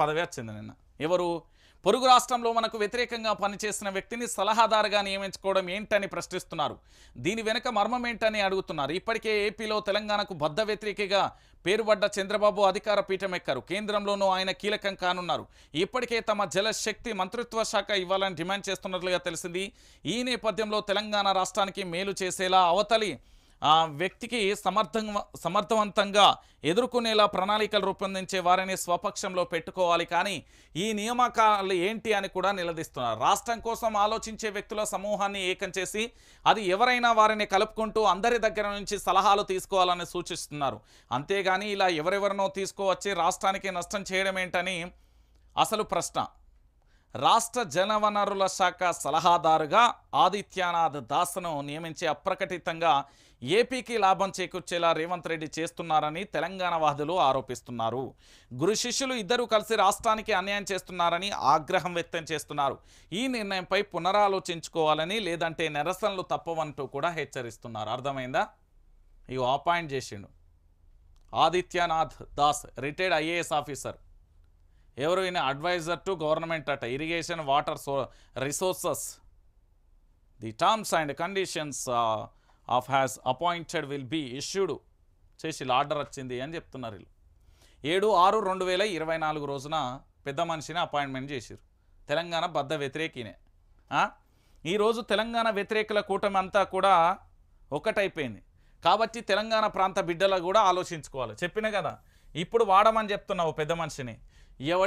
పదవి వచ్చింది నిన్న. ఎవరు? పొరుగు రాష్ట్రంలో మనకు వ్యతిరేకంగా పనిచేసిన వ్యక్తిని సలహాదారుగా నియమించుకోవడం ఏంటని ప్రశ్నిస్తున్నారు. దీని వెనుక మర్మం ఏంటని అడుగుతున్నారు. ఇప్పటికే ఏపీలో తెలంగాణకు బద్ద వ్యతిరేకగా పేరుపడ్డ చంద్రబాబు అధికార పీఠం ఎక్కారు. కేంద్రంలోనూ ఆయన కీలకం కానున్నారు. ఇప్పటికే తమ జలశక్తి మంత్రిత్వ శాఖ ఇవ్వాలని డిమాండ్ చేస్తున్నట్లుగా తెలిసింది. ఈ నేపథ్యంలో తెలంగాణ రాష్ట్రానికి మేలు చేసేలా అవతలి వ్యక్తికి సమర్థం సమర్థవంతంగా ఎదుర్కొనేలా ప్రణాళికలు రూపొందించే వారిని స్వపక్షంలో పెట్టుకోవాలి. కానీ ఈ నియామకాలు ఏంటి అని కూడా నిలదీస్తున్నారు. రాష్ట్రం కోసం ఆలోచించే వ్యక్తుల సమూహాన్ని ఏకం చేసి అది ఎవరైనా వారిని కలుపుకుంటూ అందరి దగ్గర నుంచి సలహాలు తీసుకోవాలని సూచిస్తున్నారు. అంతేగాని ఇలా ఎవరెవరినో తీసుకువచ్చి రాష్ట్రానికి నష్టం చేయడం ఏంటని అసలు ప్రశ్న. రాష్ట్ర జలవనరుల శాఖ సలహాదారుగా ఆదిత్యనాథ్ దాస్ను నియమించి అప్రకటితంగా ఏపీకి లాభం చేకూర్చేలా రేవంత్ రెడ్డి చేస్తున్నారని తెలంగాణ వాదులు ఆరోపిస్తున్నారు. గురు శిష్యులు ఇద్దరూ కలిసి రాష్ట్రానికి అన్యాయం చేస్తున్నారని ఆగ్రహం వ్యక్తం చేస్తున్నారు. ఈ నిర్ణయంపై పునరాలోచించుకోవాలని లేదంటే నిరసనలు తప్పవంటూ కూడా హెచ్చరిస్తున్నారు. అర్థమైందా? ఇవి అపాయింట్ చేసిండు. Adityanath Das retired IAS officer. ఎవరు ఈయన అడ్వైజర్ టు గవర్నమెంట్ అట? Irrigation water so resources the terms and conditions of has appointed will be issued చేసి ఆర్డర్ వచ్చింది అని చెప్తున్నారు వీళ్ళు. ఏడు ఆరు రెండు వేల ఇరవై నాలుగు రోజున పెద్ద మనిషిని అపాయింట్మెంట్ చేశారు తెలంగాణ బద్ద వ్యతిరేకినే. ఈరోజు తెలంగాణ వ్యతిరేకుల కూటమి అంతా కూడా ఒకటైపోయింది. కాబట్టి తెలంగాణ ప్రాంత బిడ్డలు కూడా ఆలోచించుకోవాలి. చెప్పిన కదా? ఇప్పుడు వాడమని చెప్తున్నావు పెద్ద మనిషిని. ఎవడి